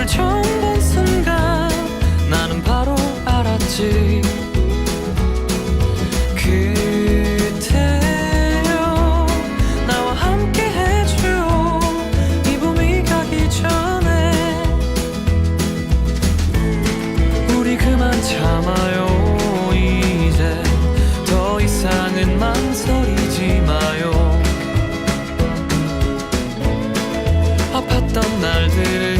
너를 처음 본 순간 나는 바로 알았지. 그대여 나와 함께 해줘 이 봄이 가기 전에 우리 그만 참아요. 이제 더 이상은 망설이지 마요. 아팠던 날들은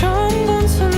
본 순간